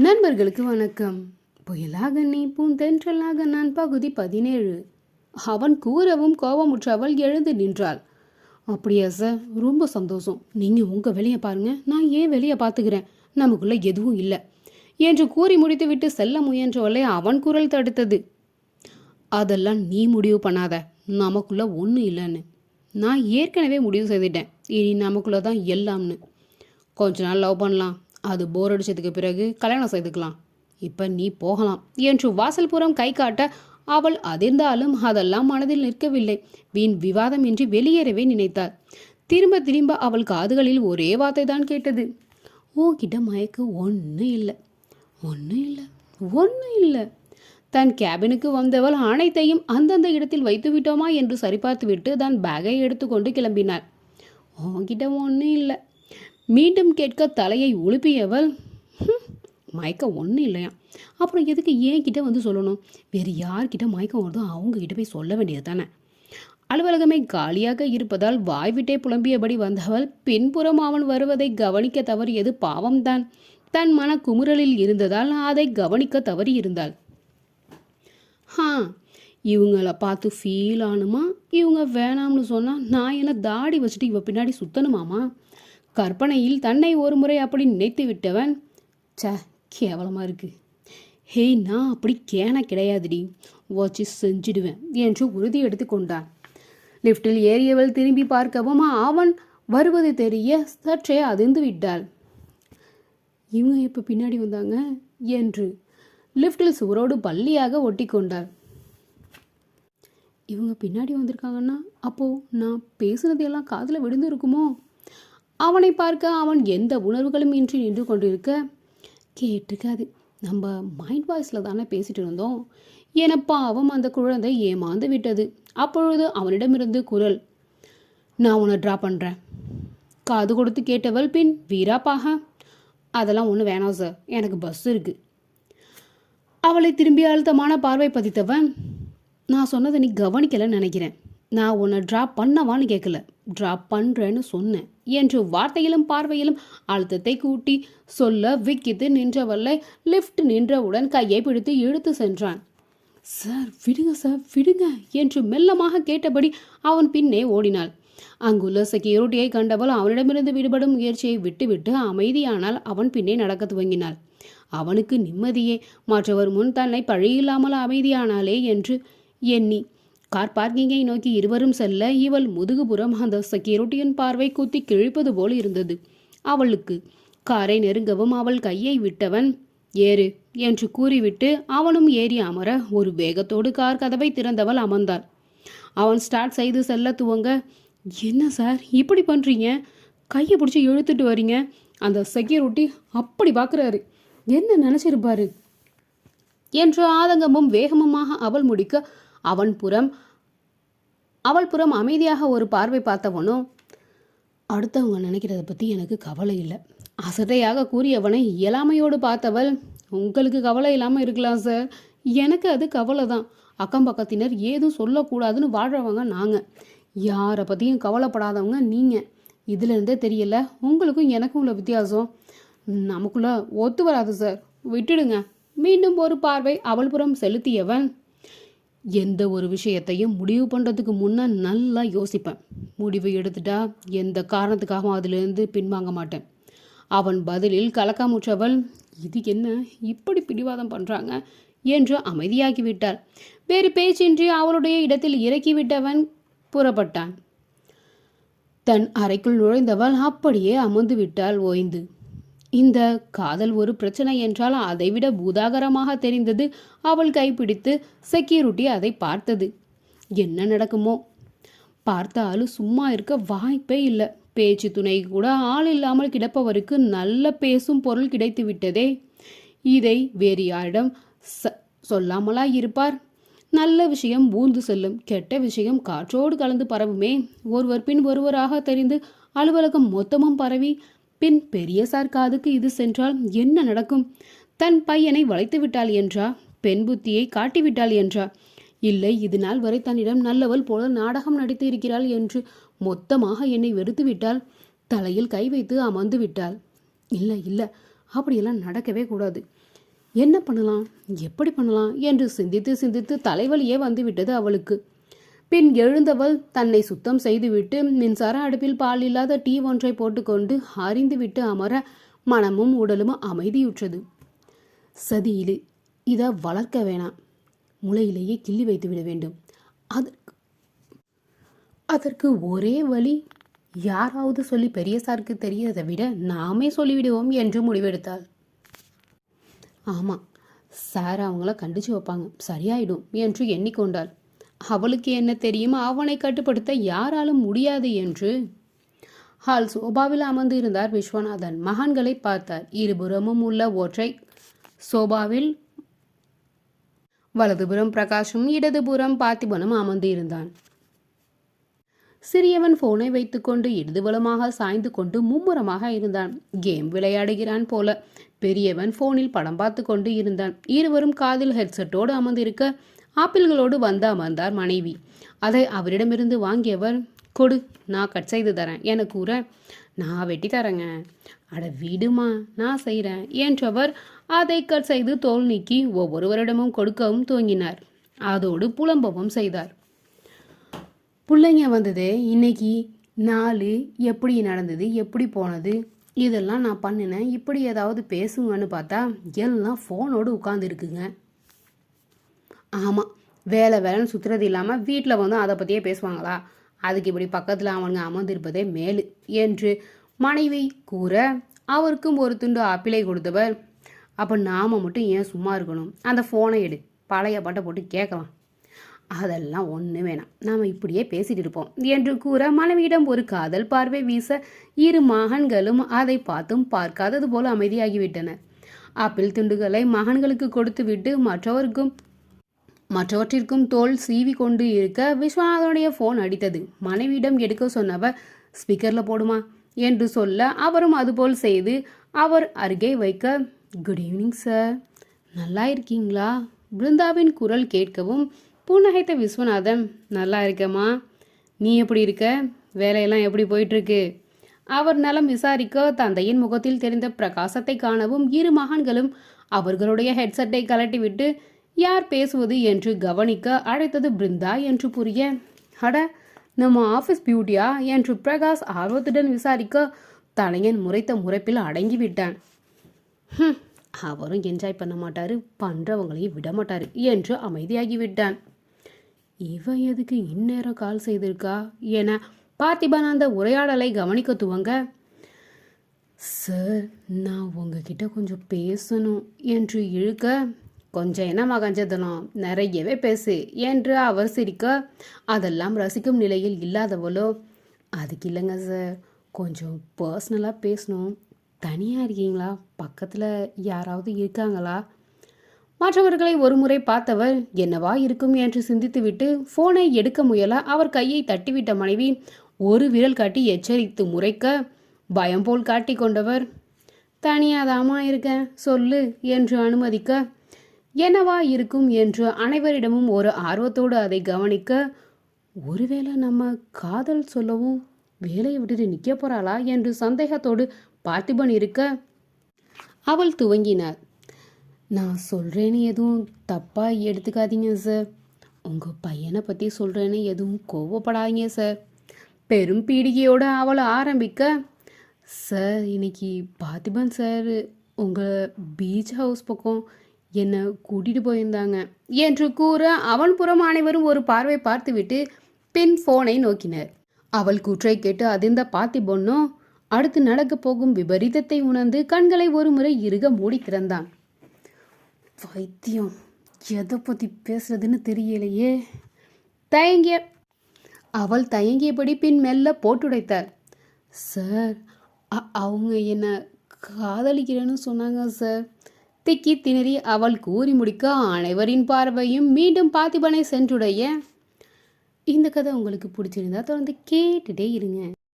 நண்பர்களுக்கு வணக்கம். புயலாக நீ பூந்தென்றலாக நான் பகுதி பதினேழு. அவன் கூறவும் கோபமுற்றவள் எழுந்து நின்றாள். அப்படியா சார். ரொம்ப சந்தோஷம். நீங்கள் உங்கள் வெளியே பாருங்க. நான் ஏன் வெளியே பார்த்துக்கிறேன் நமக்குள்ளே எதுவும் இல்லை. என்று கூறி முடித்துவிட்டு செல்ல முயன்றவளை அவன் குரல் தடுத்தது. அதெல்லாம் நீ முடிவு பண்ணாத. நமக்குள்ளே ஒன்றும் இல்லைன்னு. நான் ஏற்கனவே முடிவு செய்துட்டேன். இனி நமக்குள்ளே தான் எல்லாம்னு. கொஞ்ச நாள் லவ் பண்ணலாம். அது போர் அடிச்சதுக்கு பிறகு கல்யாணம் செய்துக்கலாம். இப்போ நீ போகலாம். என்று வாசல்புறம் கை காட்ட அவள் அதிர்ந்தாலும் அதெல்லாம் மனதில் நிற்கவில்லை. வீண் விவாதம் என்று வெளியேறவே நினைத்தாள். திரும்ப திரும்ப அவள் காதுகளில் ஒரே வார்த்தை தான் கேட்டது. உன்கிட்ட மயக்கு ஒன்றும் இல்லை. ஒன்றும் இல்லை. ஒன்றும் இல்லை. தன் கேபினுக்கு வந்தவள் அனைத்தையும் அந்தந்த இடத்தில் வைத்து விட்டோமா? என்று சரிபார்த்துவிட்டு தன் பேக்கை எடுத்துக்கொண்டு கிளம்பினாள். உன்கிட்ட ஒன்றும் இல்லை. மீண்டும் கேட்க தலையை உழுப்பியவள் மயக்கம் ஒன்றும் இல்லையா? அப்புறம் எதுக்கு ஏன் கிட்ட வந்து சொல்லணும்? வேறு யார்கிட்ட மயக்கம் வருதோ அவங்க கிட்ட போய் சொல்ல வேண்டியது தானே? அலுவலகமே காலியாக இருப்பதால் வாய்விட்டே புலம்பியபடி வந்தவள் பின்புறம் அவன் வருவதை கவனிக்க தவறியது பாவம்தான். தன் மன குமுறலில் இருந்ததால் அதை கவனிக்க தவறி இருந்தாள் ஹா இவங்கள பார்த்து ஃபீல் ஆனுமா? இவங்க வேணாம்னு சொன்னால் நான் என்ன தாடி வச்சுட்டு இவ பின்னாடி சுத்தணுமாமா? கற்பனையில் தன்னை ஒரு முறை அப்படி நினைத்து விட்டவன் ச கேவலமாக இருக்கு. ஹேய் நான் அப்படி கேன கிடையாதுடி. வாட்சி செஞ்சிடுவேன் என்று உறுதி எடுத்து கொண்டான். ஏறியவள் திரும்பி பார்க்கவும் அவன் வருவது தெரிய சற்றே அதிர்ந்து விட்டாள். இவங்க இப்போ பின்னாடி வந்தாங்க என்று லிஃப்டில் சுவரோடு பள்ளியாக ஒட்டி கொண்டாள். இவங்க பின்னாடி வந்திருக்காங்கன்னா அப்போது நான் பேசுனது எல்லாம் காதில் விழுந்து இருக்குமோ? அவனை பார்க்க அவன் எந்த உணர்வுகளும் இன்றி நின்று கொண்டிருக்க கேட்டுக்காது. நம்ம மைண்ட் வாய்ஸில் தானே பேசிட்டு இருந்தோம். என பாவம் அந்த குழந்தை ஏமாந்து விட்டது. அப்பொழுது அவனிடமிருந்து குரல் நான் உன்னை ட்ரா பண்ணுறேன் காது கொடுத்து கேட்டவள் பின் வீராப்பாக அதெல்லாம் ஒன்றும் வேணாம் சார் எனக்கு பஸ் இருக்குது அவளை திரும்பி அழுத்தமான பார்வை பதித்தவன் நான் சொன்னதை நீ கவனிக்கலைன்னு நினைக்கிறேன். நான் உன்னை ட்ராப் பண்ணவான்னு கேட்கல ட்ராப் பண்ணுறேன்னு சொன்னேன். என்று வார்த்தையிலும் பார்வையிலும் அழுத்தத்தை கூட்டி சொல்ல விக்கித்து நின்றவளை லிஃப்ட் நின்றவுடன் கையை பிடித்து இழுத்து சென்றான். சார் விடுங்க சார் விடுங்க என்று மெல்லமாக கேட்டபடி அவன் பின்னே ஓடினாள். அங்குள்ள செக்யூரிட்டியை கண்டவள் அவனிடமிருந்து விடுபடும் முயற்சியை விட்டுவிட்டு அமைதியானால் அவன் பின்னே நடக்க துவங்கினாள். அவனுக்கு நிம்மதியே மற்றவர் முன் தன்னை பழியில்லாமல் அமைதியானாலே என்று எண்ணி கார் பார்க்கிங்கை நோக்கி இருவரும் செல்ல இவள் முதுகுபுறம் அந்த செக்யூரிட்டியின் பார்வை குத்தி கிழிப்பது போல் இருந்தது. அவளுக்கு காரை நெருங்கவும் அவள் கையை விட்டவன் ஏறு என்று கூறிவிட்டு அவனும் ஏறி அமர ஒரு வேகத்தோடு கார் கதவை திறந்தவள் அமர்ந்தாள். அவன் ஸ்டார்ட் செய்து செல்ல துவங்க என்ன சார் இப்படி பண்ணுறீங்க கையை பிடிச்சி இழுத்துட்டு வரீங்க. அந்த செக்யூரிட்டி அப்படி பார்க்குறாரு என்ன நினச்சிருப்பாரு? என்று ஆதங்கமும் வேகமுமாக அவள் முடிக்க அவன் புறம் அவள் புறம் அமைதியாக ஒரு பார்வை பார்த்தவனோ அடுத்தவங்க நினைக்கிறத பற்றி எனக்கு கவலை இல்லை. அசட்டையாக கூறியவனை இயலாமையோடு பார்த்தவள் உங்களுக்கு கவலை இல்லாமல் இருக்கலாம் சார் எனக்கு அது கவலை தான் அக்கம் பக்கத்தினர் ஏதும் சொல்லக்கூடாதுன்னு வாழ்கிறவங்க நாங்கள் யாரை பற்றியும் கவலைப்படாதவங்க நீங்கள் இதுலேருந்தே தெரியல. உங்களுக்கும் எனக்கும் உள்ள வித்தியாசம். நமக்குள்ள ஒத்து வராது சார் விட்டுடுங்க. மீண்டும் ஒரு பார்வை அவள் புறம் செலுத்தியவன் எந்த ஒரு விஷயத்தையும் முடிவு பண்ணுறதுக்கு முன்னே நல்லா யோசிப்பேன். முடிவு எடுத்துட்டா எந்த காரணத்துக்காகவும் அதிலிருந்து பின்வாங்க மாட்டேன். அவன் பதிலில் கலக்காமுற்றவள் இது என்ன? இப்படி பிடிவாதம் பண்ணுறாங்க என்று அமைதியாகிவிட்டாள் வேறு பேச்சின்றி அவளுடைய இடத்தில் இறக்கிவிட்டவன் புறப்பட்டான். தன் அறைக்குள் நுழைந்தவள் அப்படியே அமர்ந்து விட்டாள் ஓய்ந்து. இந்த காதல் ஒரு பிரச்சனை என்றால் அதைவிட பூதாகரமாக தெரிந்தது. அவள் கைப்பிடித்து செக்யூரிட்டி அதை பார்த்தது. என்ன நடக்குமோ? பார்த்தாலும் சும்மா இருக்க வாய்ப்பே இல்லை. பேச்சு துணை கூட ஆள் இல்லாமல் கிடப்பவருக்கு நல்ல பேசும் பொருள் கிடைத்து விட்டதே. இதை வேறு யாரிடம் ச சொல்லாமலா இருப்பார்? நல்ல விஷயம் பூந்து செல்லும் கெட்ட விஷயம் காற்றோடு கலந்து பரவுமே. ஒருவர் பின் ஒருவராக தெரிந்து அலுவலகம் மொத்தமும் பரவி பின் பெரிய சார் காதுக்கு இது சென்றால் என்ன நடக்கும்? தன் பையனை வளைத்து விட்டாள் என்றா? பெண் புத்தியை காட்டிவிட்டாள் என்றா? இல்லை இது நாள் வரை தன்னிடம் நல்லவள் போல நாடகம் நடித்து இருக்கிறாள் என்று மொத்தமாக என்னை வெறுத்து விட்டாள். தலையில் கை வைத்து அமர்ந்து விட்டாள். இல்லை இல்லை அப்படியெல்லாம் நடக்கவே கூடாது. என்ன பண்ணலாம்? எப்படி பண்ணலாம்? என்று சிந்தித்து சிந்தித்து தலைவலியே வந்துவிட்டது அவளுக்கு. பின் எழுந்தவள் தன்னை சுத்தம் செய்துவிட்டு மின்சார அடுப்பில் பால் இல்லாத டீ ஒன்றை போட்டுக்கொண்டு அறிந்துவிட்டு அமர மனமும் உடலும் அமைதியுற்றது. சதியிலு இதை வளர்க்க வேணாம். முளையிலேயே கிள்ளி வைத்து விட வேண்டும். அதற்கு அதற்கு ஒரே வழி யாராவது சொல்லி பெரிய சாருக்கு தெரியறதை விட நாமே சொல்லிவிடுவோம் என்று முடிவெடுத்தாள். ஆமாம் சார் அவங்கள கண்டிச்சு வைப்பாங்க. சரியாயிடும் என்று எண்ணிக்கொண்டாள். அவளுக்கு என்ன தெரியும்? அவனை கட்டுப்படுத்த யாராலும் முடியாது என்று. ஹால் சோபாவில் அமர்ந்து இருந்தார் விஸ்வநாதன். மகான்களை பார்த்தார். இருபுறமும் உள்ள ஒற்றை சோபாவில் வலதுபுறம் பிரகாஷும் இடதுபுறம் பார்த்திபனும் அமர்ந்து இருந்தான் சிறியவன் போனை வைத்துக்கொண்டு இடதுபலமாக சாய்ந்து கொண்டு மும்முரமாக இருந்தான். கேம் விளையாடுகிறான் போல பெரியவன் போனில் படம் பார்த்து கொண்டு இருந்தான். இருவரும் காதில் ஹெட்செட்டோடு அமர்ந்திருக்க ஆப்பிள்களோடு வந்து அமர்ந்தார் மனைவி. அதை அவரிடமிருந்து வாங்கியவர் கொடு நான் கட் செய்து தரேன் என கூற நான் வெட்டி தரேங்க. அட விடுமா நான் செய்கிறேன் என்றவர் அதை கட் செய்து தோல் நீக்கி ஒவ்வொருவரிடமும் கொடுக்கவும் துவங்கினார். அதோடு புலம்பவும் செய்தார். பிள்ளைங்க வந்தது இன்னைக்கு நாலு எப்படி நடந்தது எப்படி போனது இதெல்லாம் நான் பண்ணினேன் இப்படி ஏதாவது பேசுங்கன்னு பார்த்தா எல்லாம் ஃபோனோடு உட்காந்துருக்குங்க ஆமாம் வேலை வேலைன்னு சுற்றுறது இல்லாமல் வீட்டில் வந்து அதை பற்றியே பேசுவாங்களா? அதுக்கு இப்படி பக்கத்தில் அவனுங்க அமர்ந்திருப்பதே மேலு என்று மனைவி கூற அவருக்கும் ஒரு துண்டு ஆப்பிளை கொடுத்தவர். அப்போ நாம் மட்டும் ஏன் சும்மா இருக்கணும்? அந்த ஃபோனை எடு. பழைய பாட்டை போட்டு கேட்கலாம் அதெல்லாம் ஒன்று வேணாம். நாம் இப்படியே பேசிட்டு இருப்போம் என்று கூற மனைவியிடம் ஒரு காதல் பார்வை வீச இரு மகன்களும் அதை பார்த்தும் பார்க்காதது போல அமைதியாகிவிட்டனர் ஆப்பிள் துண்டுகளை மகன்களுக்கு கொடுத்துவிட்டு மற்றவருக்கும் மற்றவற்றிற்கும் தோல் சீவி கொண்டு இருக்க விஸ்வநாதனுடைய ஃபோன் அடித்தது. மனைவியிடம் எடுக்க சொன்னவர் ஸ்பீக்கரில் போடுமா? என்று சொல்ல அவரும் அதுபோல் செய்து அவர் அருகே வைக்க குட் ஈவினிங் சார் நல்லா இருக்கீங்களா? பிருந்தாவின் குரல் கேட்கவும் புன்னகைத்த விஸ்வநாதன் நல்லா இருக்கேம்மா. நீ எப்படி இருக்க? வேலையெல்லாம் எப்படி போயிட்டுருக்கு? அவர் நலம் விசாரிக்க தந்தையின் முகத்தில் தெரிந்த பிரகாசத்தை காணவும் இரு மகன்களும் அவர்களுடைய ஹெட்செட்டை கலட்டிவிட்டு யார் பேசுவது என்று கவனிக்க அழைத்தது பிருந்தா என்று புரிய அட நம்ம ஆஃபீஸ் பியூட்டியா? என்று பிரகாஷ் ஆர்வத்துடன் விசாரிக்க தலையன் முறைத்த முறைப்பில் அடங்கிவிட்டான். அவரும் என்ஜாய் பண்ண மாட்டாரு பண்றவங்களையும் விட மாட்டார் என்று அமைதியாகிவிட்டான். இவ எதுக்கு இந்நேரம் கால் செய்திருக்கா? என பார்த்திபன் அந்த உரையாடலை கவனிக்க துவங்க சார் நான் உங்ககிட்ட கொஞ்சம் பேசணும் என்று இழுக்க கொஞ்சம் என்ன கஞ்சதனம் நிறையவே பேசு என்று அவர் சிரிக்க அதெல்லாம் ரசிக்கும் நிலையில் இல்லாதவளோ அதுக்கு இல்லைங்க சார் கொஞ்சம் பர்சனலாக பேசணும். தனியாக இருக்கீங்களா? பக்கத்தில் யாராவது இருக்காங்களா? மற்றவர்களை ஒருமுறை பார்த்தவர் என்னவா இருக்கும்? என்று சிந்தித்துவிட்டு ஃபோனை எடுக்க முயல அவர் கையை தட்டிவிட்ட மனைவி ஒரு விரல் காட்டி எச்சரித்து முறைக்க பயம் போல் காட்டி கொண்டவர். தனியாதாமா இருக்கேன் சொல்லு என்று அனுமதிக்க என்னவா இருக்கும் என்று அனைவரிடமும் ஒரு ஆர்வத்தோடு அதை கவனிக்க ஒருவேளை நம்ம காதல் சொல்லவும் வேலையை விட்டுட்டு நிற்க போறாளா? என்று சந்தேகத்தோடு பார்த்திபன் இருக்க அவள் துவங்கினார். நான் சொல்கிறேன்னு எதுவும் தப்பாக எடுத்துக்காதீங்க சார். உங்கள் பையனை பற்றி சொல்கிறேன்னு எதுவும் கோவப்படாதீங்க சார். பெரும் பீடிகையோடு அவளை ஆரம்பிக்க சார் இன்னைக்கு பார்த்திபன் சார் உங்கள் பீச் ஹவுஸ் பக்கம் என்னை கூட்டிகிட்டு போயிருந்தாங்க. என்று கூற அவன் புறம் அனைவரும் ஒரு பார்வை பார்த்துவிட்டு பின் ஃபோனை நோக்கினர். அவள் கூற்றை கேட்டு அதிர்ந்த பார்த்திபொன்னும் அடுத்து நடக்க போகும் விபரீதத்தை உணர்ந்து கண்களை ஒரு முறை இறுக மூடி திறந்தான். வைத்தியம் எதை பற்றி பேசுறதுன்னு தெரியலையே. தயங்கிய அவள் தயங்கியபடி பின் மெல்ல போட்டுடைத்தார் சார் அ- அவங்க என்ன காதலிக்கிறேன்னு சொன்னாங்க சார். திக்கி திணறி அவள் கூறி முடிக்க அனைவரின் பார்வையும் மீண்டும் பார்த்திபனை சென்றுடைய இந்த கதை உங்களுக்கு பிடிச்சிருந்தா தொடர்ந்து கேட்டுட்டே இருங்க.